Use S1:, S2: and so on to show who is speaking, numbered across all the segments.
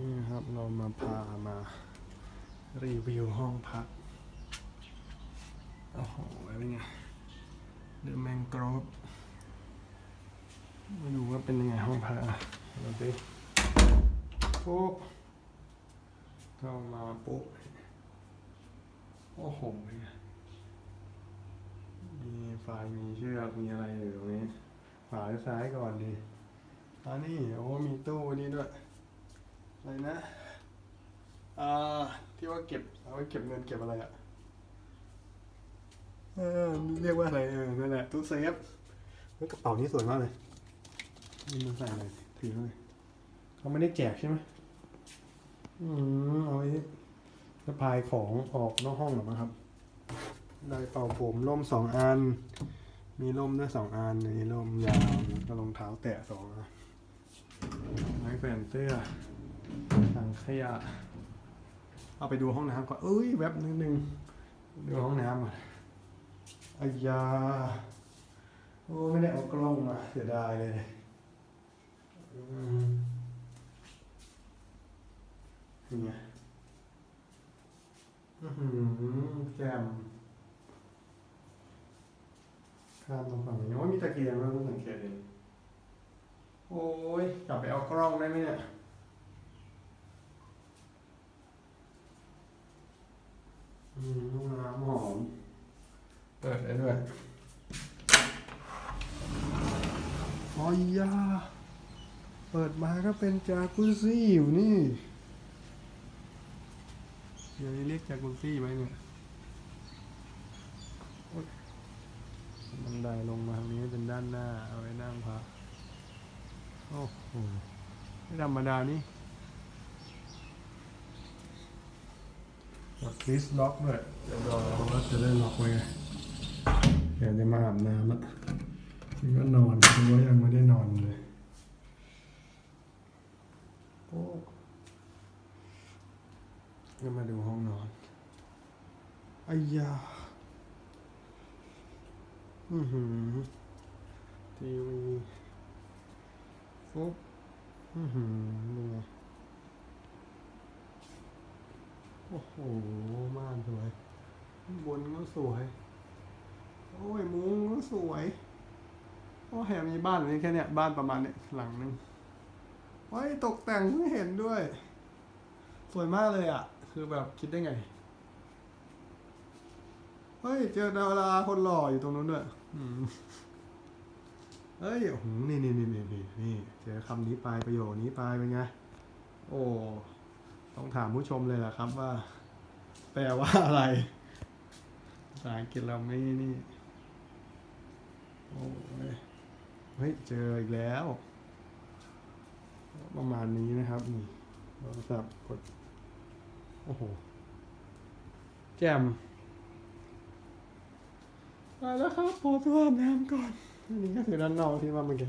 S1: นี่นะครับเรามาพามารีวิวห้องพัก โอ้โหเป็นไงเดอะแมงกรอบมาดูว่าเป็นยังไงห้องพักอะเราดิปุ๊บเข้ามาปุ๊บโอ้โหเป็นไงมีไฟมีเชือกมีอะไรอยู่ตรงนี้ขวาหรือซ้ายก่อนดีอันนี้โอ้มีตู้นี่ด้วย อะไรนะอ่าที่ว่าเก็บเอาไว้เก็บเงินเก็บอะไรอะเออเรียกว่าอะไรเออนั่นแหละตู้เซฟเฮ้ยกระเป๋านี้สวยมากเลยนี่มันใส่อะไรถือเลยเขาไม่ได้แจกใช่ไหมอืมเอาไว้สะพายของออกนอกห้องหรอมั้งครับได้เป่าผมร่มสองอัน มีร่มด้วยสองอันมีร่มยาวแล้วก็รองเท้าแตะสองอันไม้แขวนเสื้อถัง ขยะ เอาไปดูห้องน้ำก่อน เอ้ยแวบนิดนึง ดูห้องน้ำก่อนอายา โอ้ไม่ได้เอากล้องมาเสียดายเลยอืมนี่ไงอื้อหือแจ่มข้ามมาฝั่งนี้โอ้ยมีตะเกียงแล้วต้องสังเกตเองโอ้ยกลับไปเอากล้องได้ไหมเนี่ย อืม ห้องน้ำหอมเปิดได้ด้วยอ๋อยาเปิดมาก็เป็นจากุซี่อยู่นี่เดี๋ยวนี้เรียกจากุซี่ไหมเนี่ยโอ๊ยบันไดลงมาทางนี้เป็นด้านหน้า เอาไว้นั่งพักโอ้โหไม่ธรรมดานี่ ดลิสล็อกด้วยเดี๋ยวรอว่าจะได้ล็อกไว้ไงเดี๋ยวจะมาอาบน้ำละนี่ก็นอนคือว่ายังไม่ได้นอนเลยโอ้ก็มาดูห้องนอนอายาอือหือทีวีฟุ๊บอือหือนี่ไง โอ้โหม่านสวยบนก็สวย โอ้ยมุ้งก็สวย โอ้แถมมีบ้านนี้แค่เนี้ยบ้านประมาณเนี้ยหลังนึงไว้ยตกแต่งเพิ่งเห็นด้วย สวยมากเลยอะ คือแบบคิดได้ไง เฮ้ย เจอดาราคนหล่ออยู่ตรงนู้นด้วยเฮ้ยโอ้โหนี่นี่นี่นี่นี่นี่เจอคำนี้ไปประโยคนี้ไปเป็นไง โอ้ ต้องถามผู้ชมเลยแหละครับว่า แปลว่าอะไรภาษาอังกฤษเราไม่นี่โอ้ยเฮ้ยเจออีกแล้ว ประมาณนี้นะครับนี่โทรศัพท์กดโอ้โหแจ่มไปแล้วครับพอตัวอาบน้ำก่อนอันนี้ก็คือด้านนอกที่ว่าเมื่อกี้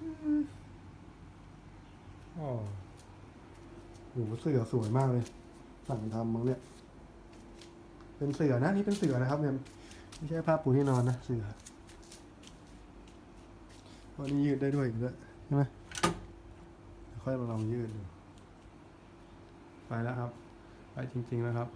S1: อืมอ๋อโหเสือสวยมากเลย สั่งทำมึงเนี่ย เป็นเสือนะนี่เป็นเสือนะครับเนี่ยไม่ใช่ผ้าปูที่นอนนะเสือวันนี้ยืดได้ด้วยอีกด้วยใช่ไหมค่อยมาลองยืดดูไปแล้วครับ ไปจริงๆแล้วครับ